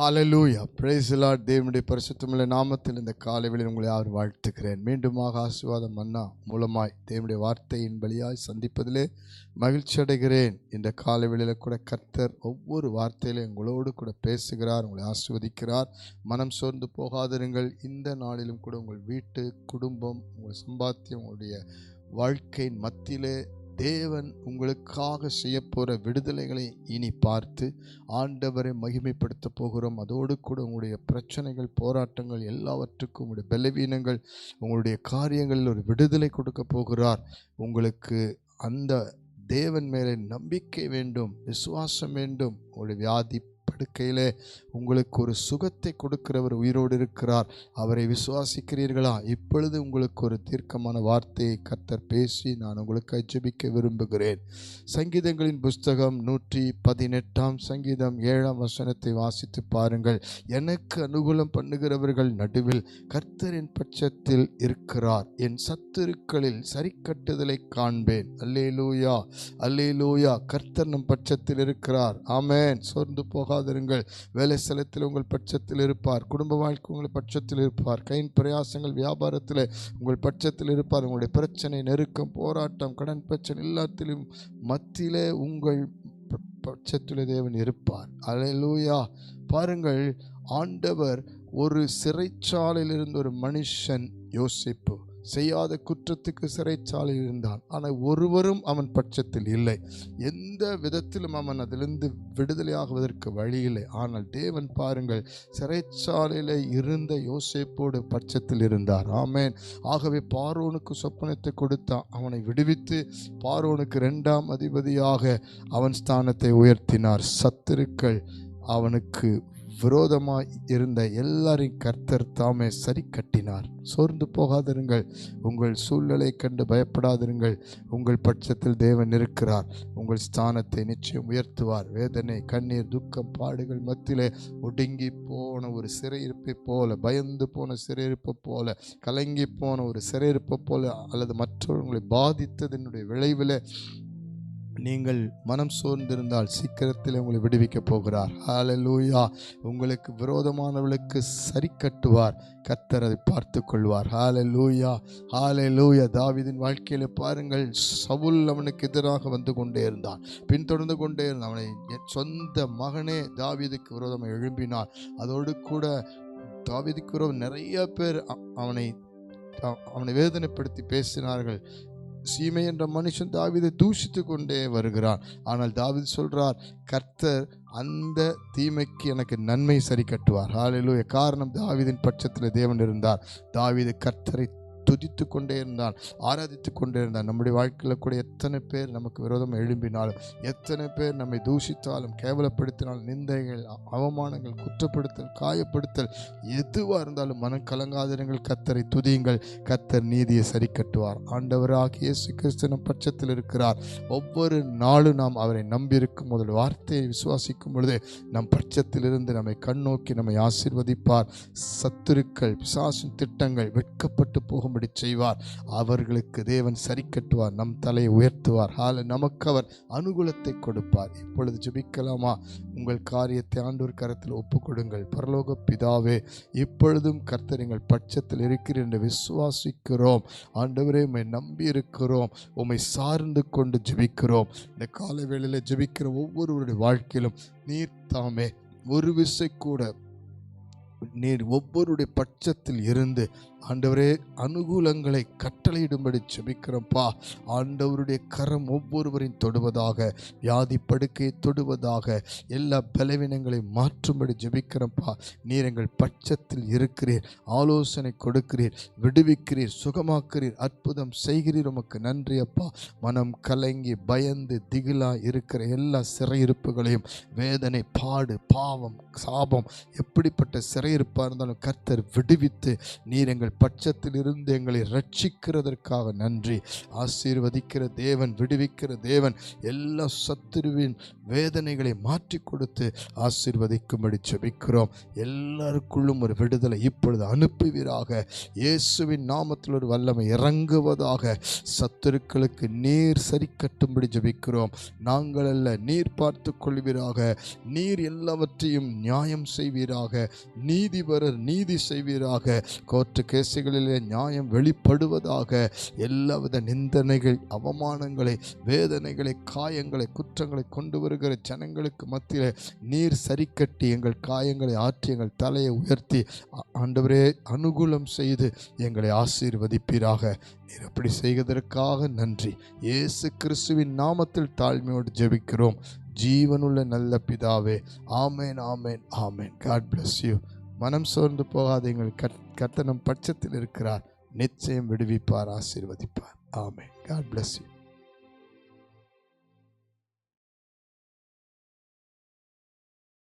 Hallelujah பிரேசிலா தேவனுடைய பரிசுத்தமில்ல நாமத்தில் இந்த காலைகளில் உங்களை யார் வாழ்த்துக்கிறேன். மீண்டுமாக ஆசீர்வாதம் மன்னா மூலமாய் தேவனுடைய வார்த்தையின் வழியாய் சந்திப்பதிலே மகிழ்ச்சி அடைகிறேன். இந்த காலைவெளியில் கூட கர்த்தர் ஒவ்வொரு வார்த்தையிலும் உங்களோடு கூட பேசுகிறார் உங்களை ஆசிர்வதிக்கிறார். மனம் சோர்ந்து போகாதிருங்கள். இந்த நாளிலும் கூட உங்கள் வீட்டு குடும்பம் உங்கள் சம்பாத்தியம் உங்களுடைய வாழ்க்கையின் மத்தியிலே தேவன் உங்களுக்காக செய்ய போகிற விடுதலைகளை இனி பார்த்து ஆண்டவரை மகிமைப்படுத்த போகிறோம். அதோடு கூட உங்களுடைய பிரச்சனைகள் போராட்டங்கள் எல்லாவற்றுக்கும் உங்களுடைய பலவீனங்கள் உங்களுடைய காரியங்களில் ஒரு விடுதலை கொடுக்க போகிறார். உங்களுக்கு அந்த தேவன் மேலே நம்பிக்கை வேண்டும் விசுவாசம் வேண்டும் உங்களுடைய வியாதி படுக்கையிலே உங்களுக்கு ஒரு சுகத்தை கொடுக்கிறவர் உயிரோடு இருக்கிறார். அவரை விசுவாசிக்கிறீர்களா? இப்பொழுது உங்களுக்கு ஒரு தீர்க்கமான வார்த்தையை கர்த்தர் பேசி நான் உங்களுக்கு ஜெபிக்க விரும்புகிறேன். சங்கீதங்களின் புஸ்தகம் நூற்றி பதினெட்டாம் சங்கீதம் ஏழாம் வசனத்தை வாசித்து பாருங்கள். எனக்கு அனுகூலம் பண்ணுகிறவர்கள் நடுவில் கர்த்தரின் பட்சத்தில் இருக்கிறார். என் சத்துருக்களில் சரிக்கட்டுதலை காண்பேன். அல்லேலூயா அல்லேலூயா கர்த்தர் நம் பட்சத்தில் இருக்கிறார். ஆமேன். சோர்ந்து போகாத போகாதிருங்கள் வேலை ஸ்தலத்தில் உங்கள் பட்சத்தில் இருப்பார். குடும்ப வாழ்க்கை உங்கள் பட்சத்தில் இருப்பார். கையின் பிரயாசங்கள் வியாபாரத்தில் உங்கள் பட்சத்தில் இருப்பார். உங்களுடைய பிரச்சனை நெருக்கம் போராட்டம் கடன் பிரச்சனை எல்லாத்திலும் மத்தியிலே உங்கள் பட்சத்தில் தேவன் இருப்பார். அலையலூயா பாருங்கள் ஆண்டவர் ஒரு சிறைச்சாலையில் இருந்த ஒரு மனுஷன் யோசிப்பு. செய்யாத குற்றத்துக்கு சிறைச்சாலையில் இருந்தான். ஆனால் ஒருவரும் அவன் பட்சத்தில் இல்லை. எந்த விதத்திலும் அவன் அதிலிருந்து விடுதலையாகுவதற்கு வழி இல்லை. ஆனால் தேவன் பாருங்கள் சிறைச்சாலையில் இருந்த யோசேப்போடு பட்சத்தில் இருந்தார். ஆமேன். ஆகவே பார்வோனுக்கு சொப்பனத்தை கொடுத்தான். அவனை விடுவித்து பார்வோனுக்கு இரண்டாம் அதிபதியாக அவன் ஸ்தானத்தை உயர்த்தினார். சத்துருக்கள் அவனுக்கு விரோதமாய் இருந்த எல்லாரையும் கர்த்தர் தாமே சரி கட்டினார். சோர்ந்து போகாதிருங்கள். உங்கள் சூழ்நிலை கண்டு பயப்படாதிருங்கள். உங்கள் பட்சத்தில் தேவன் இருக்கிறார். உங்கள் ஸ்தானத்தை நிச்சயம் உயர்த்துவார். வேதனை கண்ணீர் துக்கம் பாடுகள் மத்தியிலே ஒடுங்கி போன ஒரு சிறையிருப்பை போல பயந்து போன சிறையிருப்பை போல கலங்கி போன ஒரு சிறையிருப்பை போல அல்லது மற்றவர்களை பாதித்ததனுடைய விளைவில் நீங்கள் மனம் சோர்ந்திருந்தால் சீக்கிரத்தில் உங்களை விடுவிக்கப் போகிறார். ஹாலலூயா உங்களுக்கு விரோதமானவர்களுக்கு சரி கட்டுவார். கத்தர் அதை பார்த்து கொள்வார் ஹாலே லூயா தாவீதீன் வாழ்க்கையில் பாருங்கள் சவுல் அவனுக்கு எதிராக வந்து கொண்டே இருந்தான். பின்தொடர்ந்து கொண்டே இருந்தான். அவனை என் சொந்த மகனே தாவீதுக்கு விரோதமாக எழும்பினான். அதோடு கூட தாவிதுக்கு விரோதம் நிறைய பேர் அவனை அவனை வேதனைப்படுத்தி பேசினார்கள். சீமை என்ற மனுஷன் தாவிதை தூஷித்து கொண்டே வருகிறான். ஆனால் தாவீது சொல்றார் கர்த்தர் அந்த தீமைக்கு எனக்கு நன்மை சரி கட்டுவார் ஹalleluya காரணம் தாவிதின் பட்சத்தில் தேவன் இருந்தார். தாவீது கர்த்தரை துதித்து கொண்டே இருந்தான் ஆராதித்து கொண்டே இருந்தான். நம்முடைய வாழ்க்கையில் கூட எத்தனை பேர் நமக்கு விரோதம் எழும்பினாலும் எத்தனை பேர் நம்மை தூஷித்தாலும் கேவலப்படுத்தினாலும் நிந்தைகள் அவமானங்கள் குற்றப்படுத்தல் காயப்படுத்தல் எதுவாக இருந்தாலும் மனம் கலங்காதிரங்கள் கத்தரை துதியுங்கள். கத்தர் நீதியை சரி கட்டுவார் ஆண்டவராகிய இயேசு கிறிஸ்தனம் பட்சத்தில் இருக்கிறார். ஒவ்வொரு நாளும் நாம் அவரை நம்பியிருக்கும் முதல் வார்த்தையை விசுவாசிக்கும் பொழுது நம் பட்சத்திலிருந்து நம்மை கண்ணோக்கி நம்மை ஆசிர்வதிப்பார். சத்துருக்கள் பிசாசின் திட்டங்கள் வெட்கப்பட்டு போகும் போகும்படி செய்வார். அவர்களுக்கு தேவன் சரி கட்டுவார் நம் தலையை உயர்த்துவார். ஹால நமக்கு அவர் அனுகூலத்தை கொடுப்பார். இப்பொழுது ஜுபிக்கலாமா? உங்கள் காரியத்தை ஆண்டோர் கரத்தில் ஒப்புக்கொடுங்கள். பரலோக பிதாவே இப்பொழுதும் கர்த்தர் எங்கள் பட்சத்தில் இருக்கிற என்று விசுவாசிக்கிறோம். ஆண்டவரே உம்மை நம்பி இருக்கிறோம். உம்மை சார்ந்து கொண்டு ஜெபிக்கிறோம். இந்த காலை வேளையில் ஜபிக்கிற ஒவ்வொருவருடைய வாழ்க்கையிலும் நீர் தாமே ஒரு விசை கூட நீர் ஒவ்வொருடைய பட்சத்தில் இருந்து ஆண்டவரே அனுகூலங்களை கட்டளையிடும்படி ஜெபிக்கிறோம்ப்பா. ஆண்டவருடைய கரம் ஒவ்வொருவரையும் தொடுவதாக வியாதி படுக்கையை தொடுவதாக எல்லா பலவீனங்களையும் மாற்றும்படி ஜெபிக்கிறோம்ப்பா. நீர் எங்கள் பட்சத்தில் இருக்கிறீர் ஆலோசனை கொடுக்கிறீர் விடுவிக்கிறீர் சுகமாக்கிறீர் அற்புதம் செய்கிறீர். உமக்கு நன்றி அப்பா. மனம் கலங்கி பயந்து திகிலா இருக்கிற எல்லா சிறையிருப்புகளையும் வேதனை பாடு பாவம் சாபம் எப்படிப்பட்ட சிறை சிறையிருப்பாக இருந்தாலும் கர்த்தர் விடுவித்து நீர் எங்கள் பட்சத்திலிருந்து எங்களை ரட்சிக்கிறதற்காக நன்றி. ஆசீர்வதிக்கிற தேவன் விடுவிக்கிற தேவன் எல்லா சத்துருவின் வேதனைகளை மாற்றி கொடுத்து ஆசீர்வதிக்கும்படி செபிக்கிறோம் எல்லாருக்குள்ளும் ஒரு விடுதலை இப்பொழுது அனுப்புவீராக. இயேசுவின் நாமத்தில் ஒரு வல்லமை இறங்குவதாக சத்துருக்களுக்கு நீர் சரி கட்டும்படி ஜபிக்கிறோம். நாங்கள் அல்ல நீர் பார்த்து கொள்வீராக. நீர் எல்லாவற்றையும் நியாயம் செய்வீராக. நீதிபரர் நீதி செய்வீராக. கோர்ட்டு கேசுகளிலே நியாயம் வெளிப்படுவதாக. எல்லாவித நிந்தனைகள் அவமானங்களை வேதனைகளை காயங்களை குற்றங்களை கொண்டு வருகிற ஜனங்களுக்கு மத்தியில் நீர் சரி கட்டி எங்கள் காயங்களை ஆற்றி எங்கள் தலையை உயர்த்தி ஆண்டவரே அனுகூலம் செய்து எங்களை ஆசீர்வதிப்பீராக. நீர் அப்படி செய்வதற்காக நன்றி. இயேசு கிறிஸ்துவின் நாமத்தில் தாழ்மையோடு ஜெபிக்கிறோம். ஜீவனுள்ள நல்ல பிதாவே. ஆமேன் ஆமேன் ஆமேன். காட் பிளஸ் யூ மனம் சோர்ந்து போகாதீங்கள். எங்கள் கர்த்தனம் பட்சத்தில் இருக்கிறார். நிச்சயம் விடுவிப்பார் ஆசீர்வதிப்பார். ஆமே காட் பிளஸ் யூ